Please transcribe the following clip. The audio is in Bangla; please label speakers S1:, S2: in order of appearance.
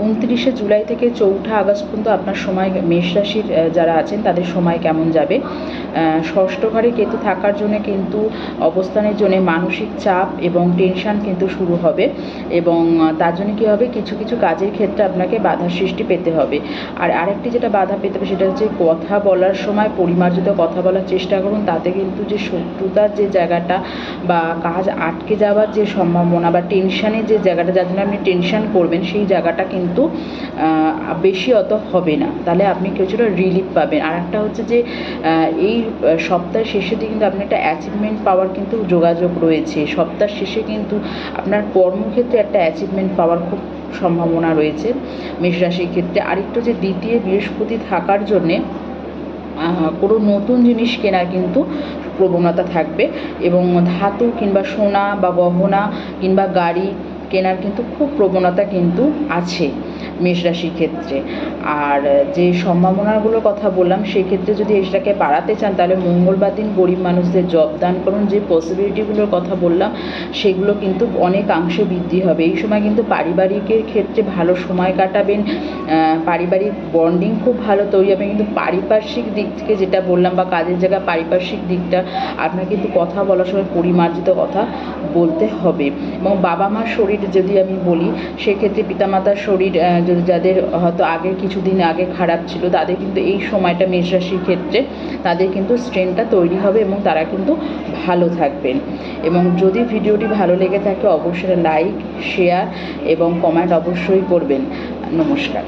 S1: উনত্রিশে জুলাই থেকে চৌঠা আগস্ট পর্যন্ত আপনার সময় মেষ রাশির যারা আছেন, তাদের সময় কেমন যাবে? ষষ্ঠ ঘরে কেতু থাকার জন্য কিন্তু অবস্থানের জন্য মানসিক চাপ এবং টেনশান কিন্তু শুরু হবে এবং তার জন্য কী হবে? কিছু কিছু কাজের ক্ষেত্রে আপনাকে বাধা সৃষ্টি পেতে হবে। আর আরেকটি যেটা বাধা পেতে হবে সেটা হচ্ছে কথা বলার সময় পরিমার্জিত কথা বলার চেষ্টা করুন। তাতে কিন্তু যে শত্রুতার যে জায়গাটা বা কাজ আটকে যাওয়ার যে সম্ভাবনা বা টেনশানের যে জায়গাটা, যার জন্য আপনি টেনশান করবেন, সেই জায়গাটা কিন্তু আহ, বেশি অত হবে না। তাহলে আপনি কিছুটা রিলিফ পাবেন। আর একটা হচ্ছে যে এই সপ্তাহের শেষের দিকে কিন্তু আপনি একটা অ্যাচিভমেন্ট পাওয়ার কিন্তু যোগাযোগ রয়েছে। সপ্তাহ শেষে কিন্তু আপনার কর্মক্ষেত্রে একটা অ্যাচিভমেন্ট পাওয়ার খুব সম্ভাবনা রয়েছে মেষ রাশির ক্ষেত্রে। আরেকটু যে দ্বিতীয় বৃহস্পতি থাকার জন্যে কোনো নতুন জিনিস কেনার কিন্তু প্রবণতা থাকবে। এবং ধাতু কিংবা সোনা বা গহনা কিংবা গাড়ি কেনার কিন্তু খুব প্রবণতা কিন্তু আছে। মেষ রাশির ক্ষেত্রে। আর যে সম্ভাবনাগুলোর কথা বললাম, সেক্ষেত্রে যদি এটাকে বাড়াতে চান, তাহলে মঙ্গলবার দিন গরিব মানুষদের জব দান করুন। যে পসিবিলিটিগুলোর কথা বললাম, সেগুলো কিন্তু অনেকাংশে বৃদ্ধি হবে। এই সময় কিন্তু পারিবারিকের ক্ষেত্রে ভালো সময় কাটাবেন। পারিবারিক বন্ডিং খুব ভালো তৈরি হবে। কিন্তু পারিপার্শ্বিক দিক থেকে যেটা বললাম বা কাজের জায়গায় পারিপার্শ্বিক দিকটা, আপনার কিন্তু কথা বলার সময় পরিমার্জিত কথা বলতে হবে। এবং বাবা মার শরীর যদি আমি বলি, সেক্ষেত্রে পিতামাতার শরীর যাদের হয়তো আগের কিছুদিন আগে খারাপ ছিল, তাদের কিন্তু এই সময়টা মেষ রাশির ক্ষেত্রে তাদের কিন্তু স্ট্রেনটা তৈরি হবে এবং তারা কিন্তু ভালো থাকবেন। এবং যদি ভিডিওটি ভালো লেগে থাকে, অবশ্যই লাইক শেয়ার এবং কমেন্ট অবশ্যই করবেন। নমস্কার।